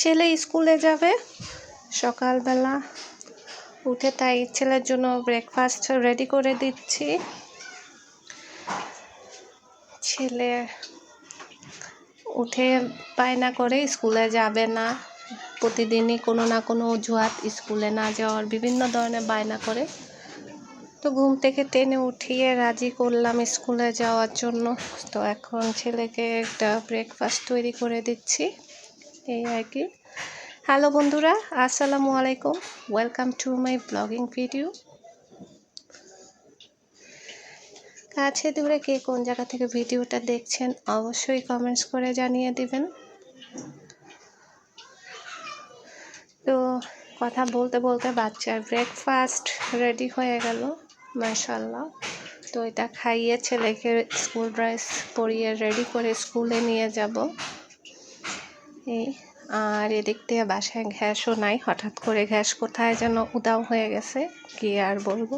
ছেলে স্কুলে যাবে। সকালবেলা উঠে তাই ছেলের জন্য ব্রেকফাস্ট রেডি করে দিচ্ছি। ছেলে উঠে বায়না করে স্কুলে যাবে না। প্রতিদিনই কোনো না কোনো অজুহাত স্কুলে না যাওয়ার বিভিন্ন ধরনের বায়না করে। তো ঘুম থেকে টেনে উঠিয়ে রাজি করলাম স্কুলে যাওয়ার জন্য। তো এখন ছেলেকে একটা ব্রেকফাস্ট তৈরি করে দিচ্ছি। এই আর কি। হ্যালো বন্ধুরা, আসসালামু আলাইকুম। Welcome to my blogging video কাছে দূরে কে কোন জায়গা থেকে ভিডিওটা দেখছেন, অবশ্যই কমেন্টস করে জানিয়ে দিবেন। তো কথা বলতে বলতে বাচ্চার ব্রেকফাস্ট রেডি হয়ে গেল মাশাল্লাহ তো এটা খাইয়ে ছেলেকে স্কুল ড্রেস পরিয়ে রেডি করে স্কুলে নিয়ে যাব। এই আর এদিক থেকে বাসায় ঘ্যাসও নাই। হঠাৎ করে ঘ্যাস কোথায় যেন উদাও হয়ে গেছে। কি আর বলব?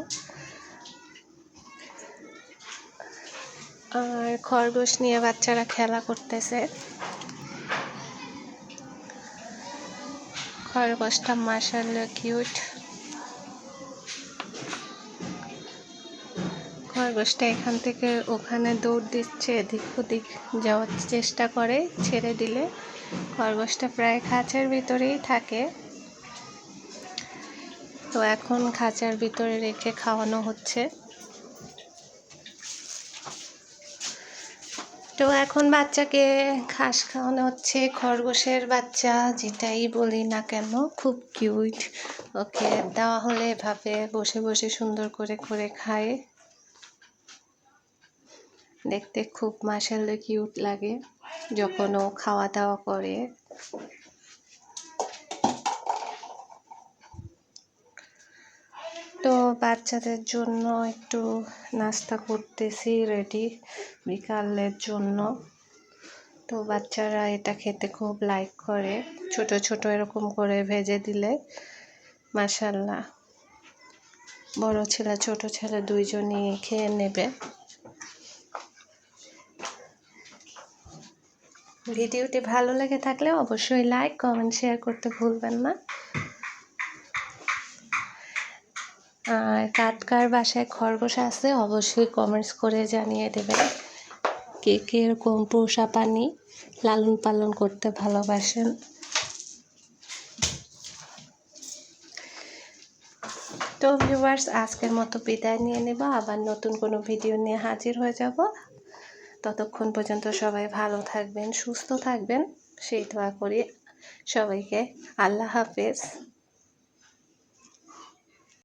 আর খরগোশ নিয়ে বাচ্চারা খেলা করতেছে। খরগোশটা মার্শাল কিউট খরগোশটা এখান থেকে ওখানে দৌড় দিচ্ছে, এদিক ওদিক যাওয়ার চেষ্টা করে, ছেড়ে দিলে। খরগোশটা প্রায় খাঁচার ভিতরেই থাকে। তো এখন খাঁচার ভিতরে রেখে খাওয়ানো হচ্ছে। তো এখন বাচ্চাকে ঘাস খাওয়ানো হচ্ছে। খরগোশের বাচ্চা, যেটাই বলি না কেন, খুব কিউট ওকে দেওয়া হলে এভাবে বসে বসে সুন্দর করে করে খায়। দেখতে খুব মাসাল্লা কিউট লাগে যখন ও খাওয়া দাওয়া করে। তো বাচ্চাদের জন্য একটু নাস্তা করতেছি রেডি বিকালের জন্য। তো বাচ্চারা এটা খেতে খুব লাইক করে। ছোট ছোট এরকম করে ভেজে দিলে মাসাল্লাহ বড় ছেলে, ছোট ছেলে দুইজনই খেয়ে নেবে। ভিডিওটি ভালো লেগে থাকলে অবশ্যই লাইক কমেন্ট শেয়ার করতে ভুলবেন না। আর কার কার বাসায় খরগোশ আছে অবশ্যই কমেন্টস করে জানিয়ে দেবেন। কে কে এরকম পোষা পানি লালন পালন করতে ভালোবাসেন? তো ভিউয়ার্স আজকের মতো বিদায় নিয়ে নেব। আবার নতুন কোনো ভিডিও নিয়ে হাজির হয়ে যাব। ততক্ষণ পর্যন্ত সবাই ভালো থাকবেন সুস্থ থাকবেন। সেই দোয়া করি সবাইকে। আল্লাহ হাফেজ।